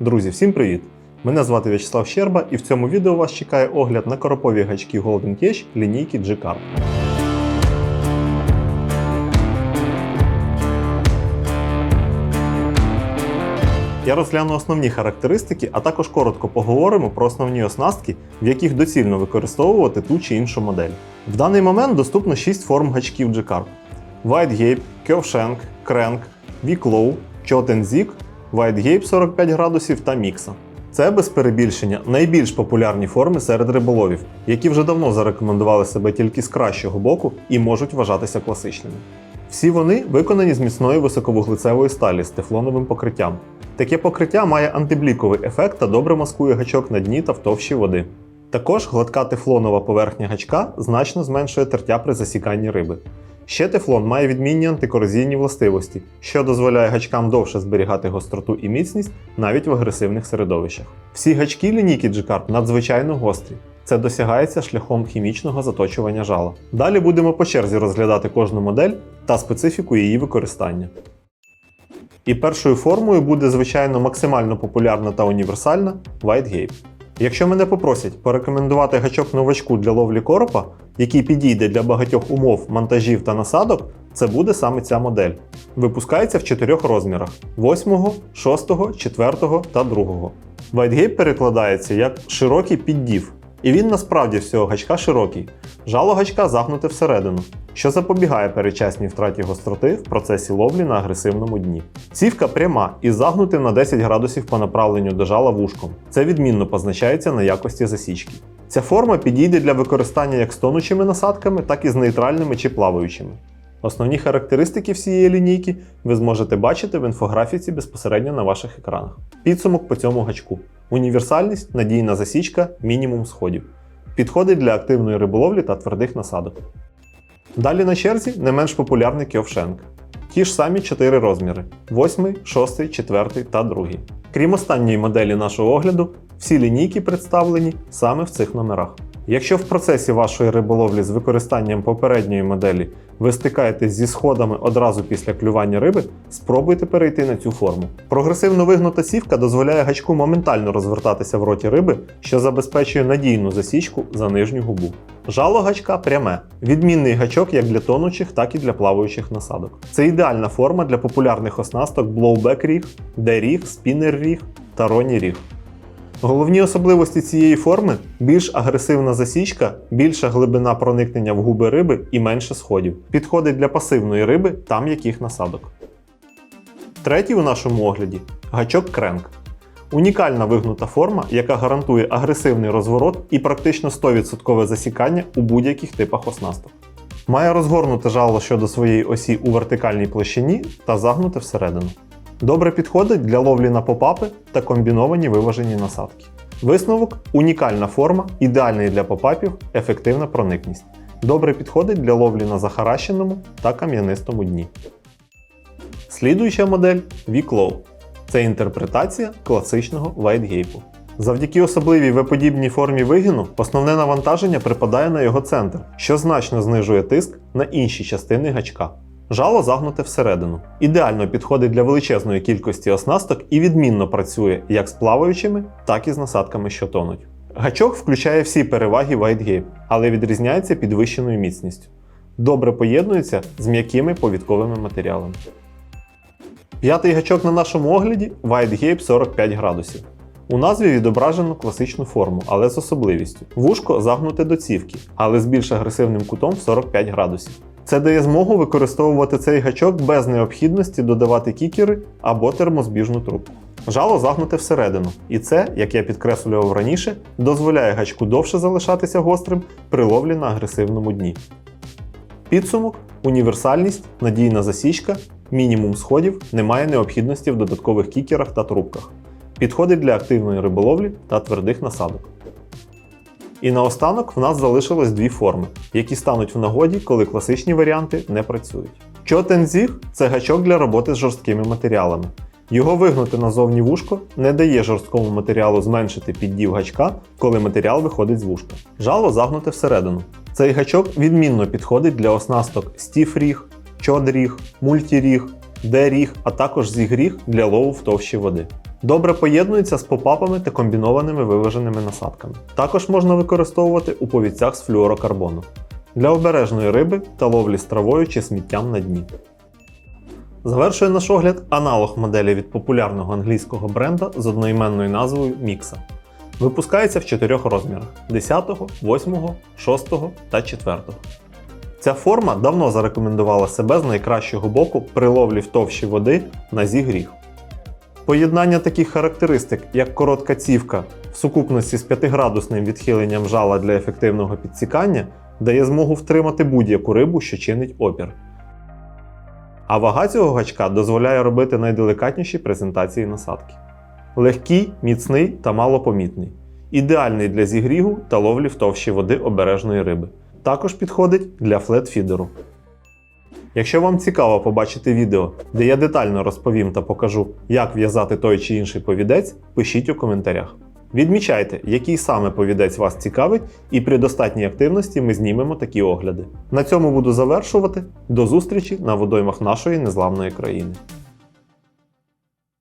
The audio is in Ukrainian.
Друзі, всім привіт! Мене звати В'ячеслав Щерба і в цьому відео вас чекає огляд на коропові гачки Golden Cash лінійки G-Carb. Я розгляну основні характеристики, а також коротко поговоримо про основні оснастки, в яких доцільно використовувати ту чи іншу модель. В даний момент доступно 6 форм гачків G-Carb. Wide Gape, Curve Shank, Crank, Weak Low, Choten Zig, Wide 45 градусів та Мікса. Це без перебільшення найбільш популярні форми серед риболовів, які вже давно зарекомендували себе тільки з кращого боку і можуть вважатися класичними. Всі вони виконані з міцної високовуглецевої сталі з тефлоновим покриттям. Таке покриття має антибліковий ефект та добре маскує гачок на дні та в товщі води. Також гладка тефлонова поверхня гачка значно зменшує тертя при засіканні риби. Ще тефлон має відмінні антикорозійні властивості, що дозволяє гачкам довше зберігати гостроту і міцність навіть в агресивних середовищах. Всі гачки лінійки G-Carb надзвичайно гострі. Це досягається шляхом хімічного заточування жала. Далі будемо по черзі розглядати кожну модель та специфіку її використання. І першою формою буде, звичайно, максимально популярна та універсальна White Gape. Якщо мене попросять порекомендувати гачок новачку для ловлі коропа, який підійде для багатьох умов, монтажів та насадок, це буде саме ця модель. Випускається в чотирьох розмірах: 8, 6, 4 та 2. Вайтгейп перекладається як широкий піддів. І він насправді всього гачка широкий. Жало гачка загнуте всередину, що запобігає перечасній втраті гостроти в процесі ловлі на агресивному дні. Цівка пряма і загнутим на 10 градусів по направленню до жала вушком. Це відмінно позначається на якості засічки. Ця форма підійде для використання як з тонучими насадками, так і з нейтральними чи плаваючими. Основні характеристики всієї лінійки ви зможете бачити в інфографіці безпосередньо на ваших екранах. Підсумок по цьому гачку. Універсальність, надійна засічка, мінімум сходів. Підходить для активної риболовлі та твердих насадок. Далі на черзі не менш популярний кьовшенк. Ті ж самі 4 розміри: 8, 6, 4 та 2. Крім останньої моделі нашого огляду, всі лінійки представлені саме в цих номерах. Якщо в процесі вашої риболовлі з використанням попередньої моделі ви стикаєтесь зі сходами одразу після клювання риби, спробуйте перейти на цю форму. Прогресивно вигнута сівка дозволяє гачку моментально розвертатися в роті риби, що забезпечує надійну засічку за нижню губу. Жало гачка пряме. Відмінний гачок як для тонучих, так і для плаваючих насадок. Це ідеальна форма для популярних оснасток блоубек ріг, де-ріг, спінер ріг та роні ріг. Головні особливості цієї форми більш агресивна засічка, більша глибина проникнення в губи риби і менше сходів. Підходить для пасивної риби та м'яких насадок. Третій у нашому огляді гачок кренк. Унікальна вигнута форма, яка гарантує агресивний розворот і практично 100% засікання у будь-яких типах оснасток. Має розгорнуте жало щодо своєї осі у вертикальній площині та загнуте всередину. Добре підходить для ловлі на попапи та комбіновані виважені насадки. Висновок унікальна форма, ідеальний для попапів, ефективна проникність. Добре підходить для ловлі на захаращеному та кам'янистому дні. Слідуюча модель V-Claw. Це інтерпретація класичного вайтгейпу. Завдяки особливій веподібній формі вигину, основне навантаження припадає на його центр, що значно знижує тиск на інші частини гачка. Жало загнуте всередину. Ідеально підходить для величезної кількості оснасток і відмінно працює як з плаваючими, так і з насадками, що тонуть. Гачок включає всі переваги White Gape, але відрізняється підвищеною міцністю. Добре поєднується з м'якими повідковими матеріалами. П'ятий гачок на нашому огляді White Gape 45 градусів. У назві відображено класичну форму, але з особливістю. Вушко загнуте до цівки, але з більш агресивним кутом в 45 градусів. Це дає змогу використовувати цей гачок без необхідності додавати кікери або термозбіжну трубку. Жало загнуте всередину, і це, як я підкреслював раніше, дозволяє гачку довше залишатися гострим при ловлі на агресивному дні. Підсумок, універсальність, надійна засічка, мінімум сходів, немає необхідності в додаткових кікерах та трубках. Підходить для активної риболовлі та твердих насадок. І наостанок в нас залишилось дві форми, які стануть в нагоді, коли класичні варіанти не працюють. Чотензіг це гачок для роботи з жорсткими матеріалами. Його вигнути назовні вушко не дає жорсткому матеріалу зменшити піддів гачка, коли матеріал виходить з вушка. Жало загнуте всередину. Цей гачок відмінно підходить для оснасток стіфріг, чодріг, мультіріг, Д-ріг, а також зігріг для лову в товщі води. Добре поєднується з попапами та комбінованими виваженими насадками. Також можна використовувати у повідцях з флюорокарбону для обережної риби та ловлі з травою чи сміттям на дні. Завершує наш огляд аналог моделі від популярного англійського бренда з одноіменною назвою Mixa. Випускається в чотирьох розмірах: 10, 8, 6 та 4. Ця форма давно зарекомендувала себе з найкращого боку при ловлі в товщі води на зігріх. Поєднання таких характеристик, як коротка цівка в сукупності з 5-градусним відхиленням жала для ефективного підсікання, дає змогу втримати будь-яку рибу, що чинить опір. А вага цього гачка дозволяє робити найделикатніші презентації насадки. Легкий, міцний та малопомітний. Ідеальний для зігрігу та ловлі в товщі води обережної риби. Також підходить для флетфідеру. Якщо вам цікаво побачити відео, де я детально розповім та покажу, як в'язати той чи інший повідець, пишіть у коментарях. Відмічайте, який саме повідець вас цікавить, і при достатній активності ми знімемо такі огляди. На цьому буду завершувати. До зустрічі на водоймах нашої незламної країни.